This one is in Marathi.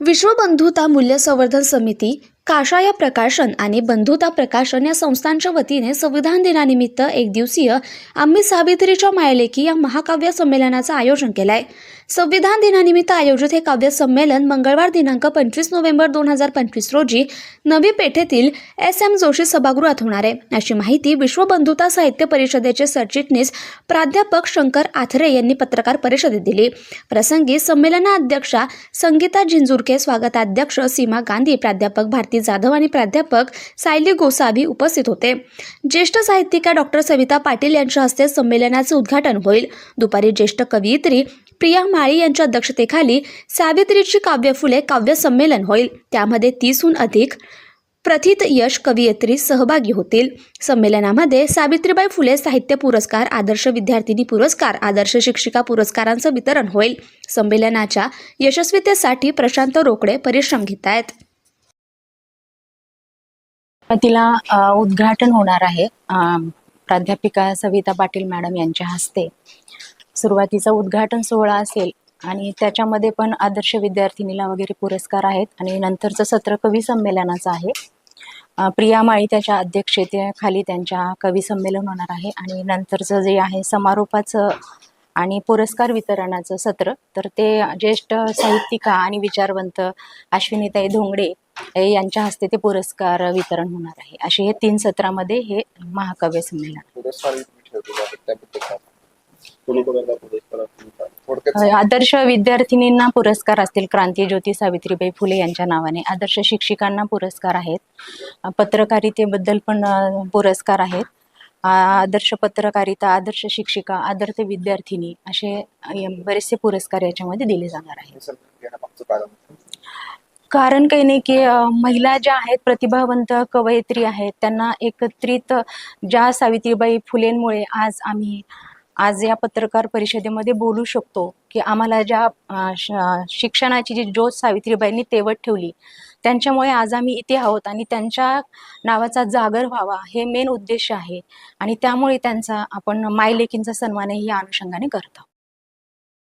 विश्व बंधुता मूल्य संवर्धन समिती काशाया प्रकाशन आणि बंधुता प्रकाशन या संस्थांच्या वतीने संविधान दिनानिमित्त एक दिवसीय आम्ही सावित्रीच्या मायलेकी या महाकाव्य संमेलनाचं आयोजन केलं आहे संविधान दिनानिमित्त आयोजित हे काव्य संमेलन मंगळवार दिनांक पंचवीस नोव्हेंबर दोन हजार पंचवीस रोजी नवी पेठेतील एस एम जोशी सभागृहात होणार आहे. अशी माहिती विश्वबंधुता साहित्य परिषदेचे सरचिटणीस प्राध्यापक शंकर आथरे यांनी पत्रकार परिषदेत दिली. प्रसंगी संमेलनाध्यक्षा संगीता झिंजुरके स्वागताध्यक्ष सीमा गांधी प्राध्यापक भारती जाधव आणि प्राध्यापक सायली गोसावी उपस्थित होते. ज्येष्ठ साहित्यिका डॉक्टर सविता पाटील यांच्या हस्ते संमेलनाचे उद्घाटन होईल. दुपारी ज्येष्ठ कवयित्री प्रिया माळी यांच्या अध्यक्षतेखाली सावित्रीची काव्य फुले काव्य संमेलन होईल. त्यामध्ये तीसहून अधिक प्रथित यश कवयित्री सहभागी होतील. संमेलनामध्ये सावित्रीबाई फुले साहित्य पुरस्कार आदर्श विद्यार्थिनी पुरस्कार आदर्श शिक्षिका पुरस्कारांचं वितरण होईल. संमेलनाच्या यशस्वीतेसाठी प्रशांत रोकडे परिश्रम घेत आहेत तिला उद्घाटन होणार आहे प्राध्यापिका सविता पाटील मॅडम यांच्या हस्ते. सुरुवातीचा उद्घाटन सोहळा असेल आणि त्याच्यामध्ये पण आदर्श विद्यार्थिनीला वगैरे पुरस्कार आहेत आणि नंतरचं सत्र कवी संमेलनाचं आहे. प्रिया माळी त्याच्या अध्यक्षतेखाली त्यांच्या कवी संमेलन होणार आहे आणि नंतरचं जे आहे समारोपाचं आणि पुरस्कार वितरणाचं सत्र. तर ते ज्येष्ठ साहित्यिका आणि विचारवंत अश्विनीताई धोंगडे यांच्या हस्ते ते पुरस्कार वितरण होणार आहे. असे हे तीन सत्रामध्ये हे महाकाव्य संमेलन पुरस्कार ठेवलेले आहेत त्याबद्दल काय पुरस्कार असतील का? थोडक्यात आदर्श विद्यार्थिनींना पुरस्कार असतील. क्रांती ज्योती सावित्रीबाई फुले यांच्या नावाने. आदर्श शिक्षिकांना पुरस्कार आहेत. पत्रकारितेबद्दल पण अ, पुरस्कार आहेत. आदर्श पत्रकारिता आदर्श शिक्षिका आदर्श विद्यार्थिनी असे अ, बरेचसे पुरस्कार याच्यामध्ये दिले जाणार आहेत. हे घेण्यामागचं कारण कारण काही नाही की अ, महिला ज्या आहेत प्रतिभावंत कवयित्री आहेत त्यांना एकत्रित ज्या सावित्रीबाई फुलेंमुळे आज आम्ही आज या पत्रकार परिषदेमध्ये बोलू शकतो की आम्हाला ज्या शिक्षणाची जी ज्योत सावित्रीबाईंनी तेवत ठेवली त्यांच्यामुळे आज आम्ही इथे आहोत आणि त्यांच्या नावाचा जागर व्हावा हे मेन उद्देश आहे. आणि त्यामुळे त्यांचा आपण मायलेकींचा सन्मानही या अनुषंगाने करतो.